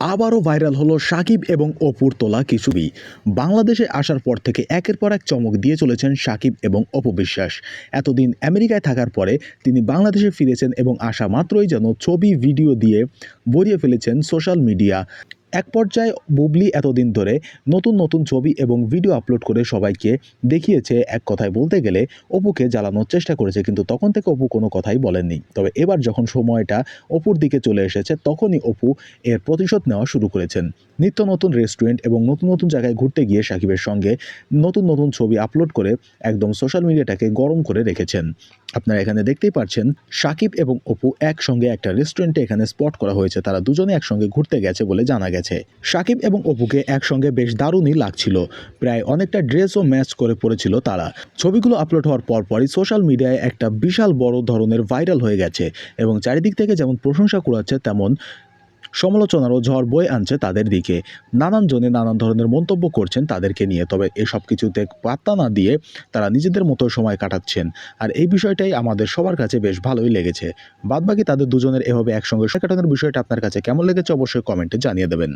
আবারও ভাইরাল হলো সাকিব এবং অপুর তোলা কিছু ছবি। বাংলাদেশে আসার পর থেকে একের পর এক চমক দিয়ে চলেছেন সাকিব এবং অপবিশ্বাস এতদিন আমেরিকায় থাকার পরে তিনি বাংলাদেশে ফিরেছেন এবং আসা মাত্রই যেন ছবি, ভিডিও দিয়ে বরিয়ে ফেলেছেন সোশ্যাল মিডিয়া এক পর্যায়ে বুবলি এতদিন ধরে নতুন নতুন ছবি এবং ভিডিও আপলোড করে সবাইকে দেখিয়েছে এক কথায় বলতে গেলে অপুকে জ্বালানোর চেষ্টা করেছে, কিন্তু তখন থেকে অপু কোনো কথাই বলেননি। তবে এবার যখন সময়টা অপুর দিকে চলে এসেছে, তখনই অপু এর প্রতিশোধ নেওয়া শুরু করেছেন। নিত্য নতুন রেস্টুরেন্ট এবং নতুন নতুন জায়গায় ঘুরতে গিয়ে সাকিবের সঙ্গে নতুন নতুন ছবি আপলোড করে একদম সোশ্যাল মিডিয়াটাকে গরম করে রেখেছেন। আপনারা এখানে দেখতেই পাচ্ছেন সাকিব এবং অপু একসঙ্গে একটা রেস্টুরেন্টে এখানে স্পট করা হয়েছে। তারা দুজনে একসঙ্গে ঘুরতে গেছে বলে জানা গেছে। সাকিব এবং অপুকে একসঙ্গে বেশ দারুণই লাগছিল। প্রায় অনেকটা ড্রেসও ম্যাচ করে পড়েছিল তারা। ছবিগুলো আপলোড হওয়ার পরপরই সোশ্যাল মিডিয়ায় একটা বিশাল বড় ধরনের ভাইরাল হয়ে গেছে এবং চারিদিক থেকে যেমন প্রশংসা কুড়াচ্ছে, তেমন সমালোচনারও ঝড় বয়ে আনছে তাদের দিকে। নানান জনে নানান ধরনের মন্তব্য করছেন তাদেরকে নিয়ে, তবে এসব কিছুতে পাত্তা না দিয়ে তারা নিজেদের মতো সময় কাটাচ্ছেন। আর এই বিষয়টাই আমাদের সবার কাছে বেশ ভালোই লেগেছে। বাদবাকি তাদের দুজনের এভাবে একসঙ্গে কাটানোর বিষয়টা আপনার কাছে কেমন লেগেছে অবশ্যই কমেন্টে জানিয়ে দেবেন।